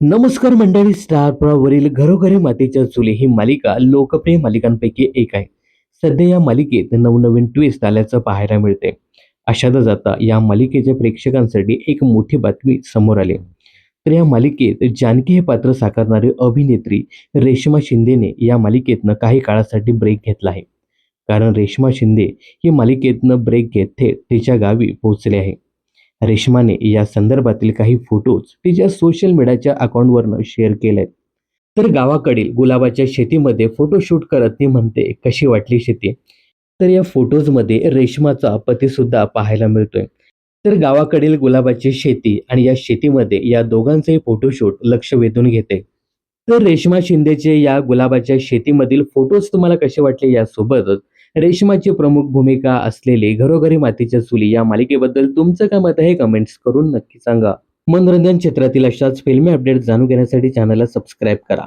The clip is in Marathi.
नमस्कार मंडळी स्टारप्रावरील घरोघरी मातीच्या चुली ही मालिका लोकप्रिय मालिकांपैकी एक आहे. सध्या या मालिकेत नवनवीन ट्विस्ट आल्याचं पाहायला मिळते अशातच जाता या मालिकेच्या प्रेक्षकांसाठी एक मोठी बातमी समोर आली. तर या मालिकेत जानकी हे पात्र साकारणारी अभिनेत्री रेश्मा शिंदेने या मालिकेतनं काही काळासाठी ब्रेक घेतला आहे. कारण रेश्मा शिंदे ही मालिकेतनं ब्रेक घेत थेट तिच्या गावी पोहोचले आहे. रेश्माने या संदर्भातील काही फोटोज तिच्या सोशल मीडियाच्या अकाउंटवरनं शेअर केलेत. तर गावाकडील गुलाबाच्या शेतीमध्ये फोटोशूट करत ती म्हणते कशी वाटली शेती? तर या फोटोजमध्ये रेश्माचा पतीसुद्धा पाहायला मिळतोय. तर गावाकडील गुलाबाची शेती आणि या शेतीमध्ये या दोघांचेही फोटोशूट लक्ष वेधून घेते. तर रेश्मा शिंदेचे या गुलाबाच्या शेतीमधील फोटोज तुम्हाला कसे वाटले यासोबतच रेशमाची प्रमुख भूमिका असलेली घरोघरी मातीच्या चुली या मालिकेबद्दल तुमचं काय मत आहे कमेंट्स करून नक्की सांगा. मनोरंजन क्षेत्रातील अशाच फिल्मी अपडेट जाणून घेण्यासाठी चॅनलला सबस्क्राईब करा.